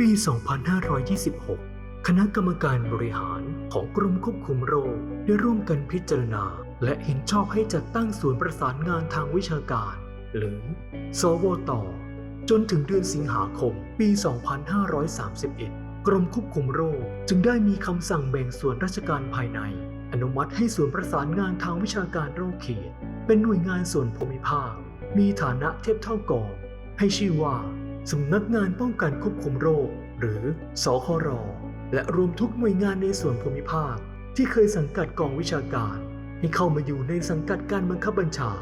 ปี 2526 คณะกรรมการบริหารของกรมควบคุมโรคได้ร่วมกันพิจารณา และเห็นชอบให้จัดตั้งศูนย์ประสานงานทางวิชาการ หรือ สวต จนถึงเดือนสิงหาคม ปี 2531 กรมควบคุมโรค จึงได้มีคำสั่งแบ่งส่วนราชการภายใน อนุมัติให้ศูนประสานงานทางวิชาการโรคเขต เป็นหน่วยงานส่วนภูมิภาค มีฐานะเทียบเท่ากองให้ชื่อว่าสำนักงานป้องกันควบคุมโรค หรือสครและรวมทุกหน่วยงานในส่วนภูมิภาค ที่เคยสังกัดกองวิชาการ ให้เข้ามาอยู่ในสังกัดการบังคับบัญชา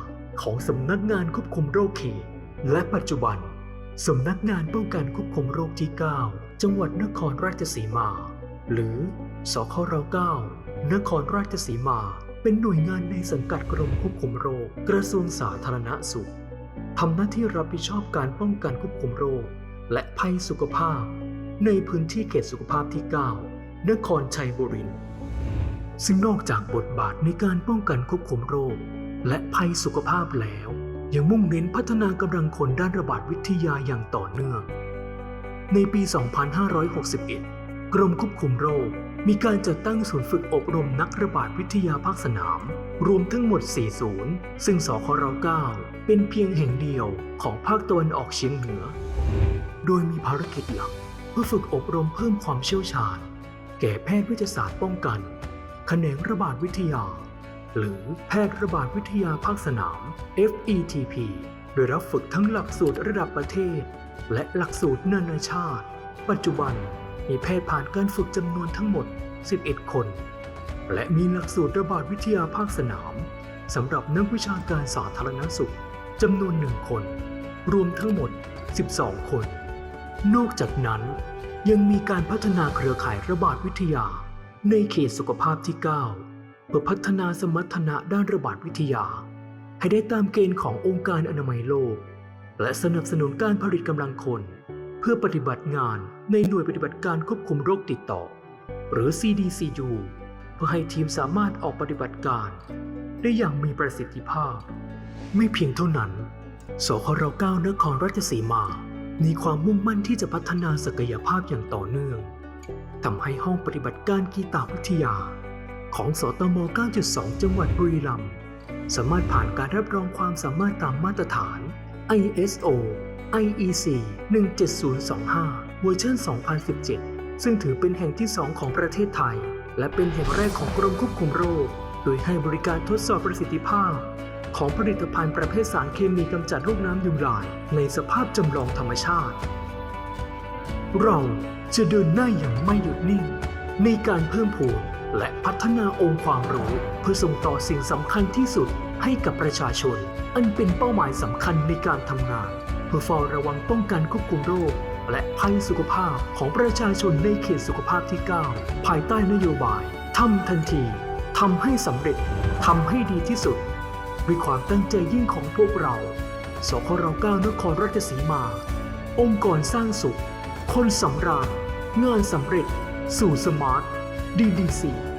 ของสำนักงานควบคุมโรคเขต และปัจจุบันสำนักงานป้องกันควบคุมโรคที่ 9 จังหวัดนครราชสีมา หรือสคร9นครราชสีมา เป็นหน่วยงานในสังกัดกรมควบคุมโรค กระทรวงสาธารณสุขทำหน้าที่รับผิดชอบการป้องกันควบคุมโรค และภัยสุขภาพ ในพื้นที่เขตสุขภาพที่ 9 นครชัยบุรีซึ่งนอกจากบทบาทในการป้องกันควบคุมโรค และภัยสุขภาพแล้ว ยังมุ่งเน้นพัฒนากำลังคนด้านระบาดวิทยาอย่างต่อเนื่อง ในปี 2561 กรมควบคุมโรค มีการจัดตั้งศูนย์ฝึกอบรมนักระบาดวิทยาภาคสนาม รวมทั้งหมด 4 ศูนย์ ซึ่งสคร9เป็นเพียงแห่งเดียวของภาคตะวันออกเฉียงเหนือ โดยมีภารกิจหลักเพื่อฝึกอบรมเพิ่มความเชี่ยวชาญ แก่แพทย์วิทยาศาสตร์ป้องกันแขนงระบาดวิทยา หรือแพทย์ระบาดวิทยาภาคสนาม FETP โดยรับฝึกทั้งหลักสูตรระดับประเทศ และหลักสูตรนานาชาติ ปัจจุบันมีแพทย์ผ่านการฝึกจำนวนทั้งหมด 11 คน และมีหลักสูตรระบาดวิทยาภาคสนามสำหรับนักวิชาการสาธารณสุขจำนวนหนึ่งคน รวมทั้งหมด 12 คน นอกจากนั้นยังมีการพัฒนาเครือข่ายระบาดวิทยา ในเขตสุขภาพที่ 9 เพื่อพัฒนาสมรรถนะด้านระบาดวิทยา ให้ได้ตามเกณฑ์ขององค์การอนามัยโลก และสนับสนุนการผลิตกำลังคน เพื่อปฏิบัติงานในหน่วยปฏิบัติการควบคุมโรคติดต่อ หรือ CDCU เพื่อให้ทีมสามารถออกปฏิบัติการ ได้อย่างมีประสิทธิภาพ ไม่เพียงเท่านั้น สคร9นครราชสีมา มีความมุ่งมั่นที่จะพัฒนาศักยภาพอย่างต่อเนื่องทำให้ห้องปฏิบัติการกีตาวิทยา ของสตม 9.2 จังหวัดบุรีรัมย์สามารถผ่านการรับรองความสามารถตามมาตรฐาน ISO IEC 17025 เวอร์ชัน2017 ซึ่งถือเป็นแห่งที่ 2 ของประเทศไทย และเป็นแห่งแรกของกรมควบคุมโรค โดยให้บริการทดสอบประสิทธิภาพ ของผลิตภัณฑ์ประเภทสารเคมีกำจัดลูกน้ำยุงลาย ในสภาพจำลองธรรมชาติ เราจะเดินหน้าอย่างไม่หยุดนิ่ง ในการเพิ่มพูน และพัฒนาองค์ความรู้เพื่อส่งต่อสิ่งสำคัญที่สุดให้กับประชาชน อันเป็นเป้าหมายสำคัญในการทำงาน เพื่อเฝ้าระวังป้องกันควบคุมโรค และภัยสุขภาพของประชาชนในเขตสุขภาพที่ 9 ภายใต้นโยบายทำทันทีทำให้สำเร็จทำให้ดีที่สุดด้วยความตั้งใจยิ่งของพวกเรา สคร9นครราชสีมา องค์กรสร้างสุข คนสำราญงานสำเร็จ สู่สมาร์ท DDC